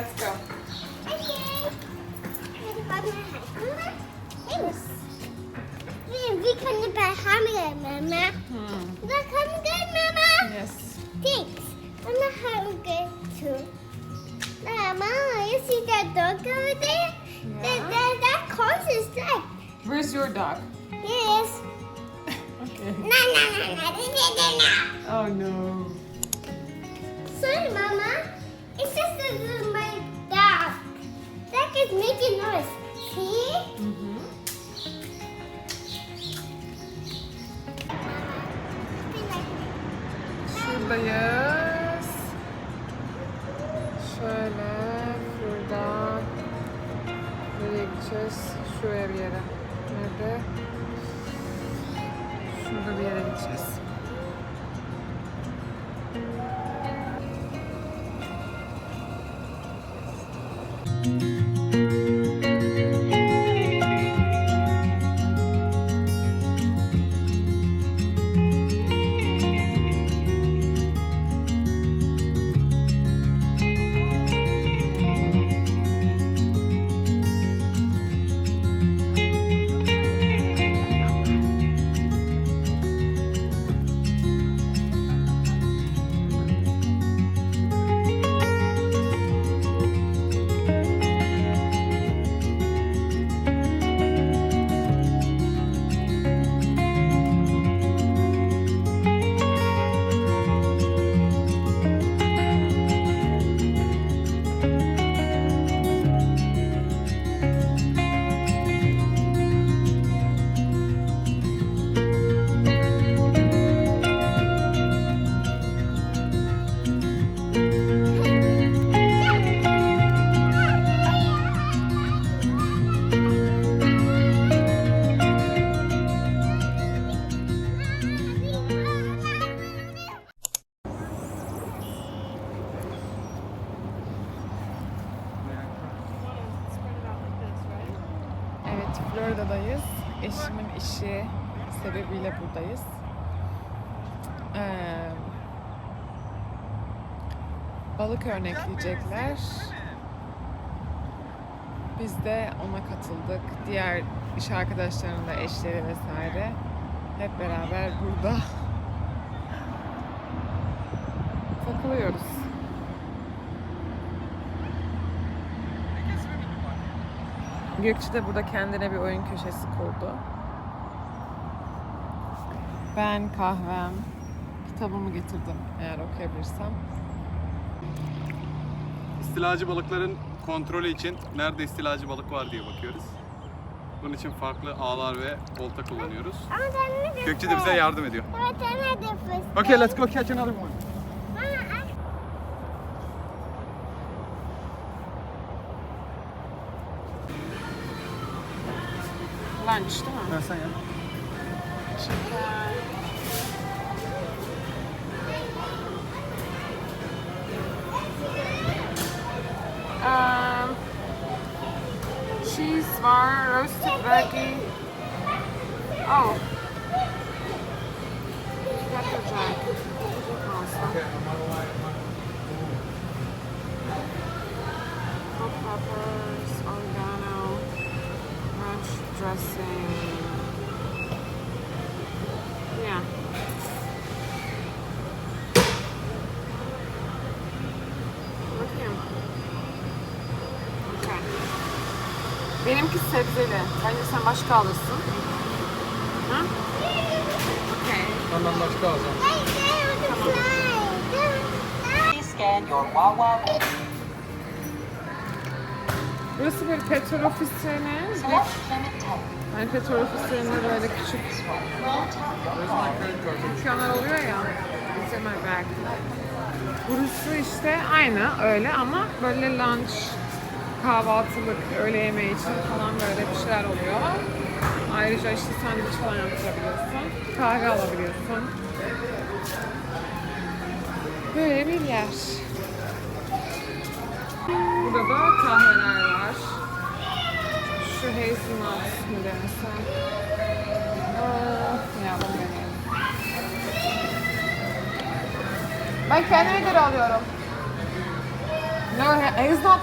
let's go. Okay. Ready for my hammer? Thanks. We- can buy hammer, Mama. Hmm. Look, good, Mama. Yes. Thanks. I'm not hungry too. Mama, you see that dog over there? Yeah. that, that cause is like, Where's your dog? yes. Okay. No, no, no, no. Oh no. Şöyle şuradan nereye gideceğiz? Şuraya bir yere. Nerede? Şurada bir yere gideceğiz. Florida'dayız. Eşimin işi sebebiyle buradayız. Ee, balık örnekleyecekler. Biz de ona katıldık. Diğer iş arkadaşlarının da eşleri vesaire. Hep beraber burada takılıyoruz. Gökçe de burada kendine bir oyun köşesi kurdu. Ben kahvem, kitabımı getirdim eğer okuyabilirsem. İstilacı balıkların kontrolü için nerede istilacı balık var diye bakıyoruz. Bunun için farklı ağlar ve olta kullanıyoruz. Ama sen ne Gökçe de bize yardım ediyor. Evet, sen ne? Okay, let's go catch another one. Lunch değil mi? Ben sen ya. Şeker. Um, cheese var, roasted veggie. Oh. Benimki sebzeli. Bence sen başka alırsın. Hı? Okay. Ondan başka alacağım. Please scan your Wawa Burası böyle petrol ofislerine, hani petrol ofislerinde böyle küçük dükkanlar oluyor ya. It's in my bag. Burası işte aynı öyle ama böyle lunch, kahvaltılık, öğle yemeği için falan böyle bir şeyler oluyor. Ayrıca işte sandviç falan yaptırabiliyorsun. Kahve alabiliyorsun. Böyle bir yer. Burada da kahveler var. Şu hazelnut mı demesem. Ben kendime göre alıyorum. No, he's not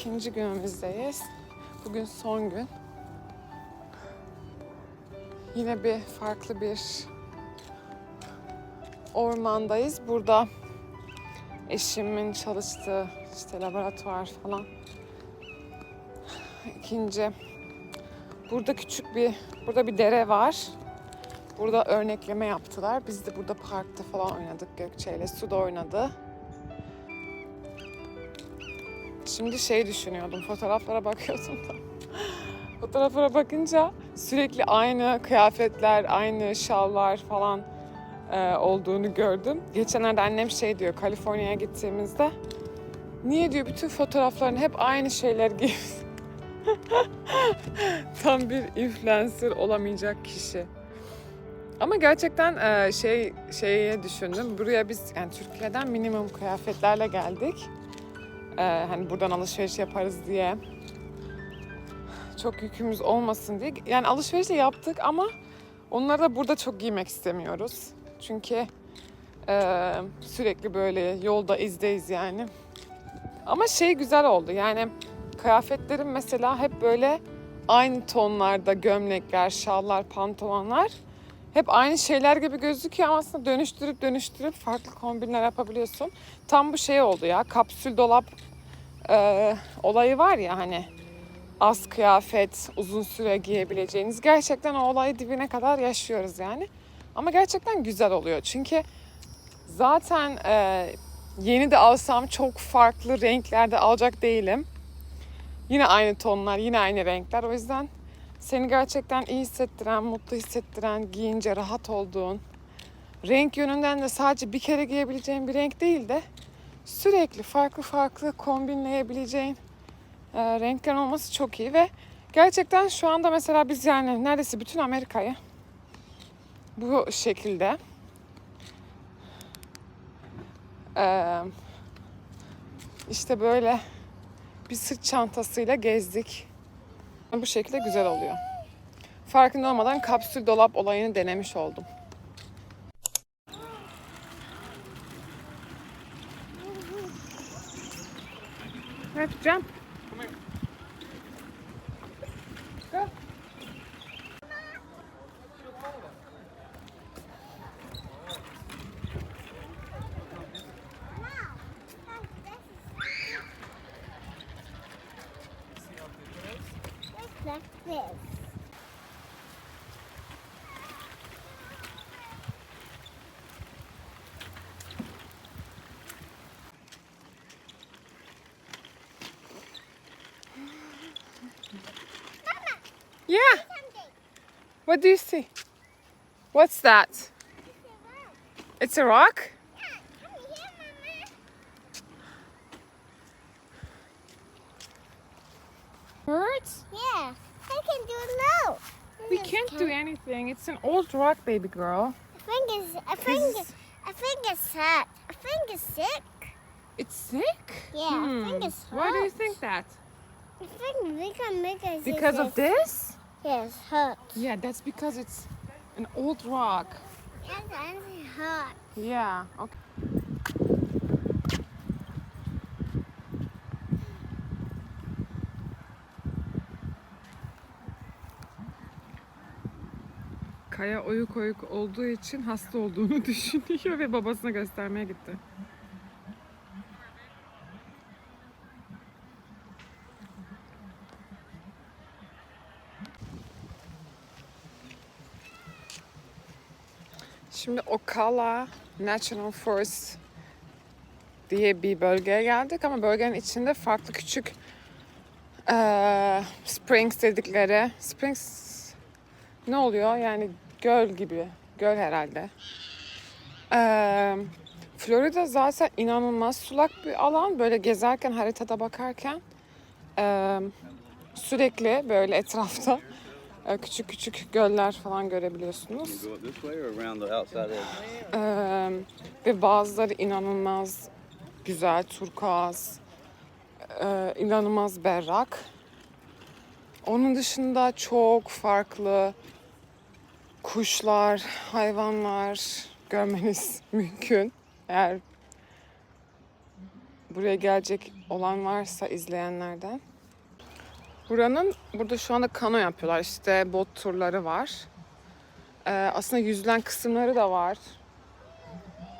ikinci günümüzdeyiz. Bugün son gün. Yine bir farklı bir ormandayız. Burada eşimin çalıştığı işte laboratuvar falan. İkinci burada küçük bir burada bir dere var. Burada örnekleme yaptılar. Biz de burada parkta falan oynadık Gökçe ile. Suda oynadı. Şimdi şey düşünüyordum, fotoğraflara bakıyordum da. fotoğraflara bakınca sürekli aynı kıyafetler, aynı şallar falan e, olduğunu gördüm. Geçenlerde annem şey diyor, Kaliforniya'ya gittiğimizde niye diyor bütün fotoğrafların hep aynı şeyler giyiyorsun? Tam bir influencer olamayacak kişi. Ama gerçekten e, şey şeye düşündüm. Buraya biz yani Türkiye'den minimum kıyafetlerle geldik. Ee, hani buradan alışveriş yaparız diye. Çok yükümüz olmasın diye. Yani alışveriş de yaptık ama onları da burada çok giymek istemiyoruz. Çünkü e, sürekli böyle yolda izdeyiz yani. Ama şey güzel oldu yani kıyafetlerim mesela hep böyle aynı tonlarda gömlekler, şallar, pantolonlar hep aynı şeyler gibi gözüküyor ama aslında dönüştürüp dönüştürüp farklı kombinler yapabiliyorsun. Tam bu şey oldu ya kapsül dolap e, olayı var ya hani az kıyafet uzun süre giyebileceğiniz gerçekten o olayı dibine kadar yaşıyoruz yani. Ama gerçekten güzel oluyor çünkü zaten e, yeni de alsam çok farklı renklerde alacak değilim. Yine aynı tonlar, yine aynı renkler. O yüzden seni gerçekten iyi hissettiren, mutlu hissettiren, giyince rahat olduğun, renk yönünden de sadece bir kere giyebileceğin bir renk değil de sürekli farklı farklı kombinleyebileceğin e, renklerin olması çok iyi ve gerçekten şu anda mesela biz yani neredeyse bütün Amerika'yı bu şekilde e, işte böyle bir sırt çantasıyla gezdik. Bu şekilde güzel oluyor. Farkında olmadan kapsül dolap olayını denemiş oldum. Evet, jump. What do you see? What's that? It's a rock? Yeah, come here, Mama. Birds? Yeah, I can do no. We can't do anything. It's an old rock, baby girl. I think it's. I think. This- I think it's sad. I think it's sick. It's sick? Yeah, I think it's Why do you think that? I think we can make it. Because of this? Yes, hurt. Yeah, that's because it's an old rock. And it hurts. Yeah, okay. Kaya oyuk oyuk olduğu için hasta olduğunu düşünüyor ve babasına göstermeye gitti. Şimdi Ocala National Forest diye bir bölgeye geldik ama bölgenin içinde farklı küçük eee, springs dedikleri springs ne oluyor yani göl gibi göl herhalde. Eee, Florida zaten inanılmaz sulak bir alan böyle gezerken haritada bakarken eee, sürekli böyle etrafta küçük küçük göller falan görebiliyorsunuz. Ee, ve bazıları inanılmaz güzel, turkuaz, inanılmaz berrak. Onun dışında çok farklı kuşlar, hayvanlar görmeniz mümkün. Eğer buraya gelecek olan varsa izleyenlerden. Buranın, burada şu anda kano yapıyorlar. İşte bot turları var. Ee, aslında yüzülen kısımları da var.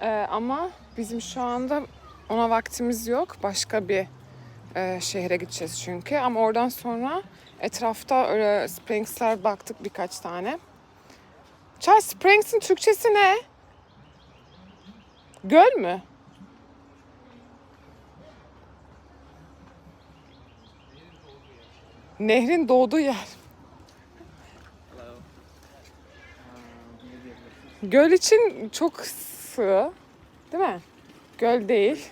Ee, ama bizim şu anda ona vaktimiz yok. Başka bir e, şehre gideceğiz çünkü. Ama oradan sonra etrafta öyle Springs'ler baktık birkaç tane. Charles Springs'in Türkçesi ne? Göl mü? Nehrin doğduğu yer. Göl için çok sığ. Değil mi? Göl değil.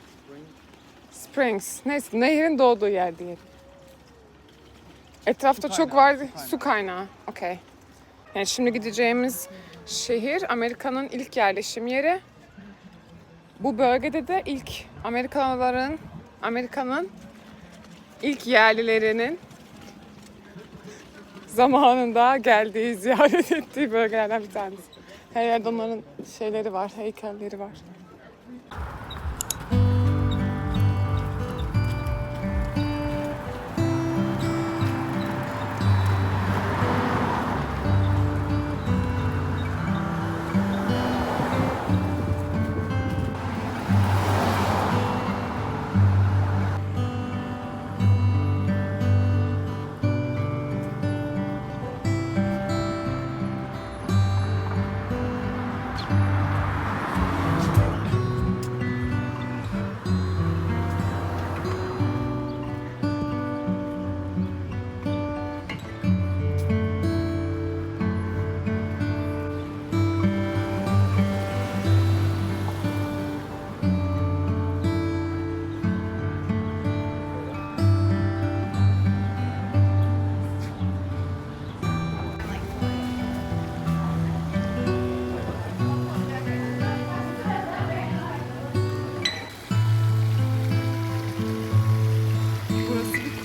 Springs. Neyse nehrin doğduğu yer diyelim. Etrafta çok var. Su kaynağı. Okey. Yani şimdi gideceğimiz şehir Amerika'nın ilk yerleşim yeri. Bu bölgede de ilk Amerikalıların Amerika'nın ilk yerlilerinin zamanında geldiği, ziyaret ettiği bölgelerden bir tanesi. Her yerde onların şeyleri var, heykelleri var.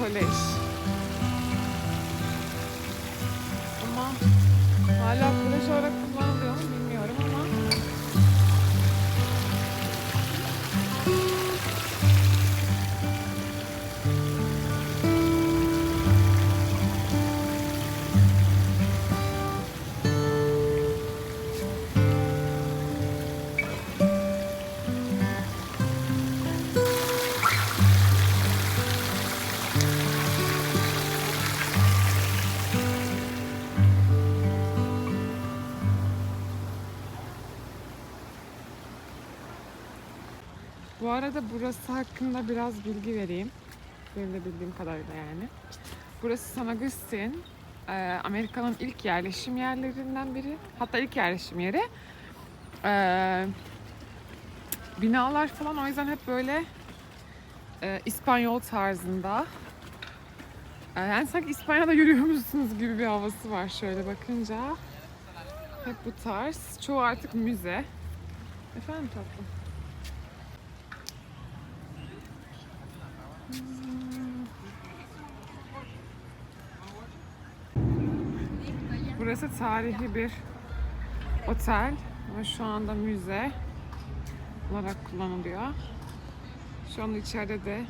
Kolej. Ama hala kolej olarak kullanılıyor arada burası hakkında biraz bilgi vereyim. Benim de bildiğim kadarıyla yani. Burası San Agustin. Ee, Amerika'nın ilk yerleşim yerlerinden biri. Hatta ilk yerleşim yeri. Ee, binalar falan o yüzden hep böyle e, İspanyol tarzında. Yani sanki İspanya'da yürüyormuşsunuz gibi bir havası var şöyle bakınca. Hep bu tarz. Çoğu artık müze. Efendim tatlım. Burası tarihi bir otel ve şu anda müze olarak kullanılıyor. Şu anda içeride de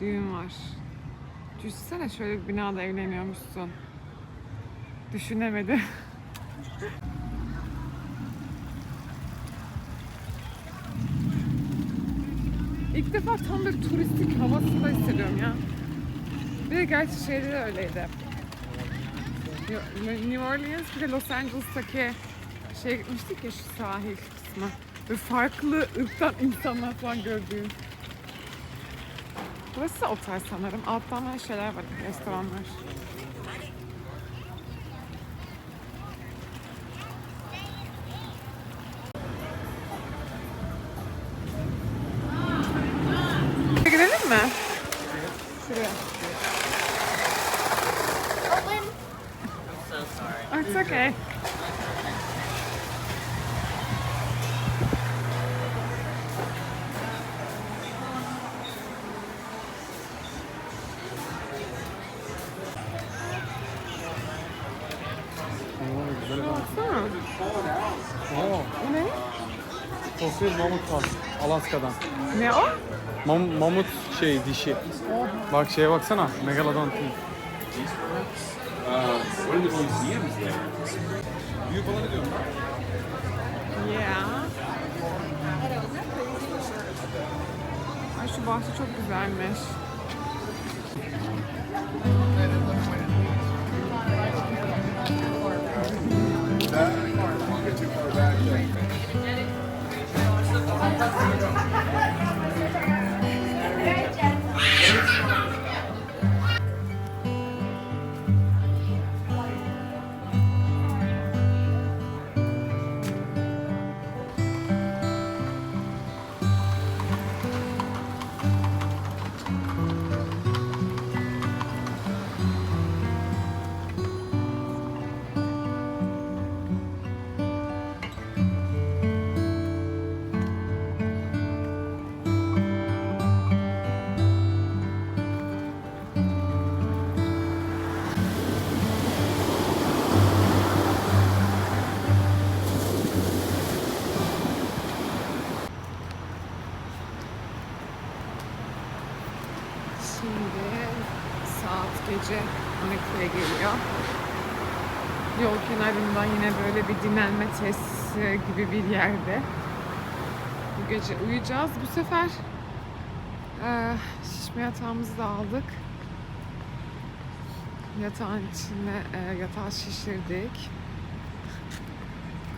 düğün var. Düşünsene şöyle bir binada evleniyormuşsun. Düşünemedim. İlk defa tam bir turistik havasında hissediyorum ya. Bir de gerçi şeyde de öyleydi. New Orleans bir de Los Angeles'taki şeye gitmiştik ya şu sahil kısmı. Ve farklı ırktan insanlar falan gördüğüm. Burası otel sanırım. Alttan böyle şeyler var, restoranlar. Fosil mamut var Alaska'dan. Ne o? Mam- mamut şey dişi. Bak şeye baksana. Megalodon. Büyük olanı diyorum. Yeah. Ay şu bahçe çok güzelmiş. Şimdi saat gece 12'ye geliyor. Yol kenarından yine böyle bir dinlenme tesisi gibi bir yerde. Bu gece uyuyacağız. Bu sefer eee şişme yatağımızı da aldık. Yatağın içine eee, yatağı şişirdik.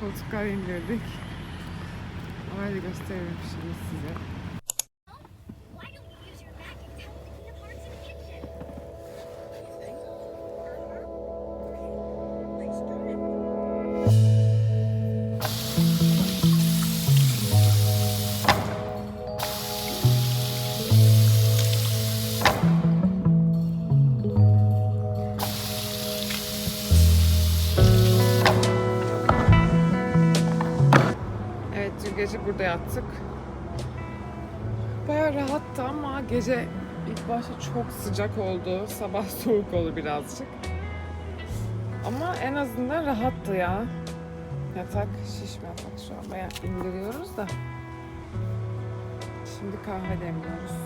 Koltuklar indirdik. Orayı da gösteririm şimdi size. Yattık. Bayağı rahattı ama gece ilk başta çok sıcak oldu. Sabah soğuk oldu birazcık. Ama en azından rahattı ya. Yatak şişme yatak şu an bayağı indiriyoruz da. Şimdi kahve demliyoruz.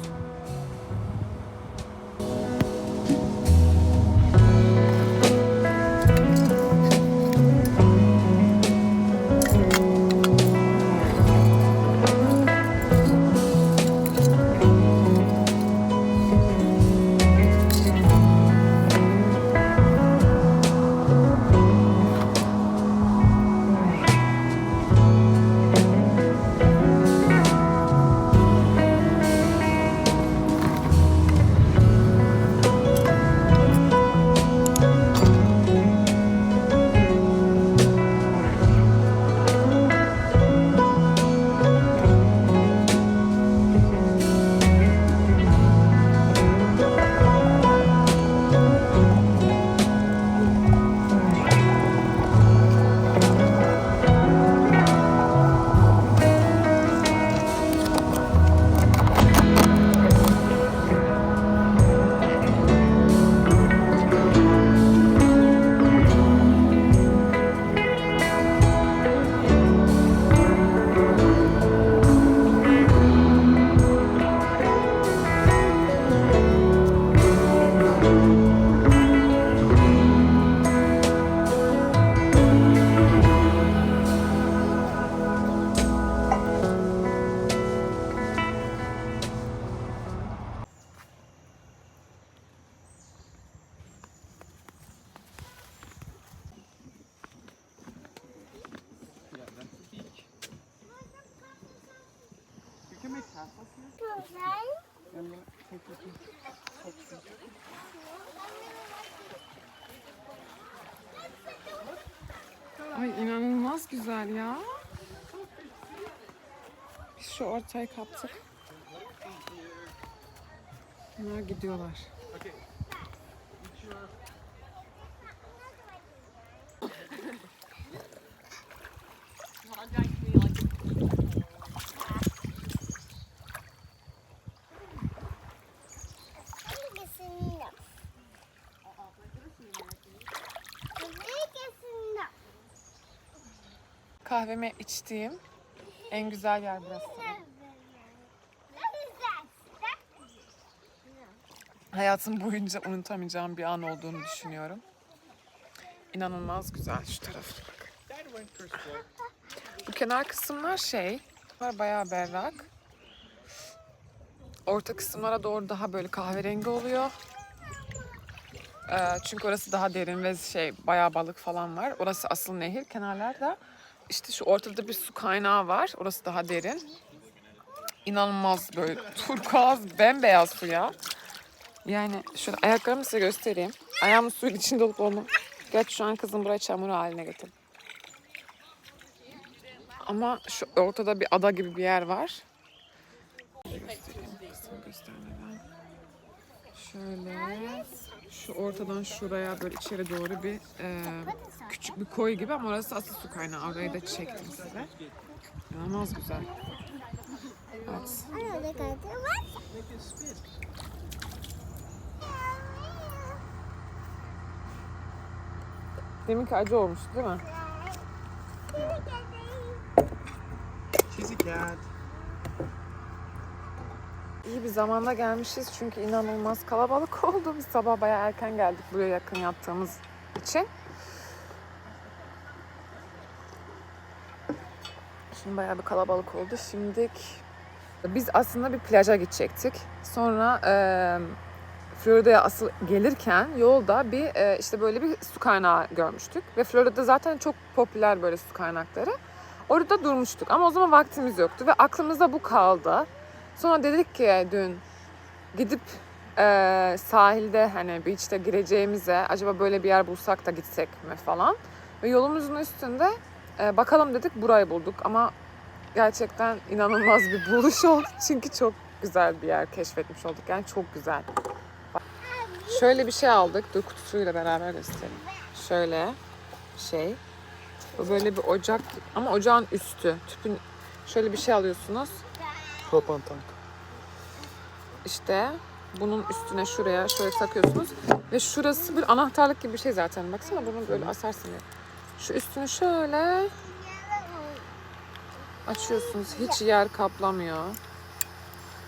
Güzel ya. Biz şu ortayı kaptık. Bunlar gidiyorlar. Kahvemi içtiğim en güzel yer burası. Hayatım boyunca unutamayacağım bir an olduğunu düşünüyorum. İnanılmaz güzel şu tarafı bak. Bu kenar kısımlar şey, var bayağı berrak. Orta kısımlara doğru daha böyle kahverengi oluyor. Ee, çünkü orası daha derin ve şey bayağı balık falan var. Orası asıl nehir. Kenarlarda işte şu ortada bir su kaynağı var. Orası daha derin. İnanılmaz böyle turkuaz, bembeyaz su ya. Yani şöyle ayaklarımı size göstereyim. Ayağım suyun içinde olup olmam. Gerçi şu an kızım burayı çamur haline getirdi. Ama şu ortada bir ada gibi bir yer var. Göstereyim göstermeden. Şöyle şu ortadan şuraya böyle içeri doğru bir e, küçük bir koy gibi ama orası asıl su kaynağı. Orayı da çektim size. İnanılmaz güzel. Evet. Deminki acı olmuş değil mi? She's a cat. İyi bir zamanda gelmişiz çünkü inanılmaz kalabalık oldu. Biz sabah bayağı erken geldik buraya yakın yattığımız için. Şimdi bayağı bir kalabalık oldu. Şimdi biz aslında bir plaja gidecektik. Sonra e, Florida'ya asıl gelirken yolda bir e, işte böyle bir su kaynağı görmüştük. Ve Florida zaten çok popüler böyle su kaynakları. Orada durmuştuk ama o zaman vaktimiz yoktu ve aklımızda bu kaldı. Sonra dedik ki dün gidip e, sahilde hani beach'te gireceğimize acaba böyle bir yer bulsak da gitsek mi falan. Ve yolumuzun üstünde e, bakalım dedik burayı bulduk ama gerçekten inanılmaz bir buluş oldu. Çünkü çok güzel bir yer keşfetmiş olduk. Yani çok güzel. Şöyle bir şey aldık. Dur kutusuyla beraber göstereyim. Şöyle şey. Bu böyle bir ocak ama ocağın üstü. Tüpün şöyle bir şey alıyorsunuz. Propan tank. İşte bunun üstüne şuraya şöyle takıyorsunuz. Ve şurası bir anahtarlık gibi bir şey zaten. Baksana bunu böyle asarsın diye. Şu üstünü şöyle açıyorsunuz. Hiç yer kaplamıyor.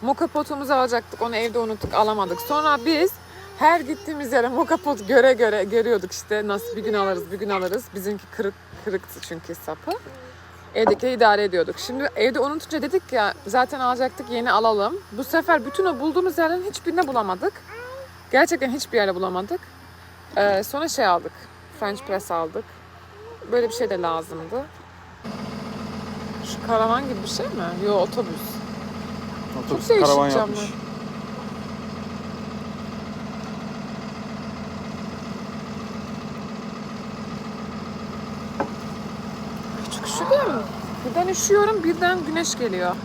Moka potumuzu alacaktık. Onu evde unuttuk alamadık. Sonra biz her gittiğimiz yere moka pot göre göre görüyorduk işte. Nasıl bir gün alırız bir gün alırız. Bizimki kırık kırıktı çünkü sapı. Evdekileri idare ediyorduk. Şimdi evde unutunca dedik ya zaten alacaktık yeni alalım. Bu sefer bütün o bulduğumuz yerlerin hiçbirini bulamadık. Gerçekten hiçbir yerde bulamadık. Ee, sonra şey aldık. French press aldık. Böyle bir şey de lazımdı. Şu karavan gibi bir şey mi? Yo otobüs. Otobüs değişik karavan yapmış. Çok üşüdüm. Birden üşüyorum birden güneş geliyor.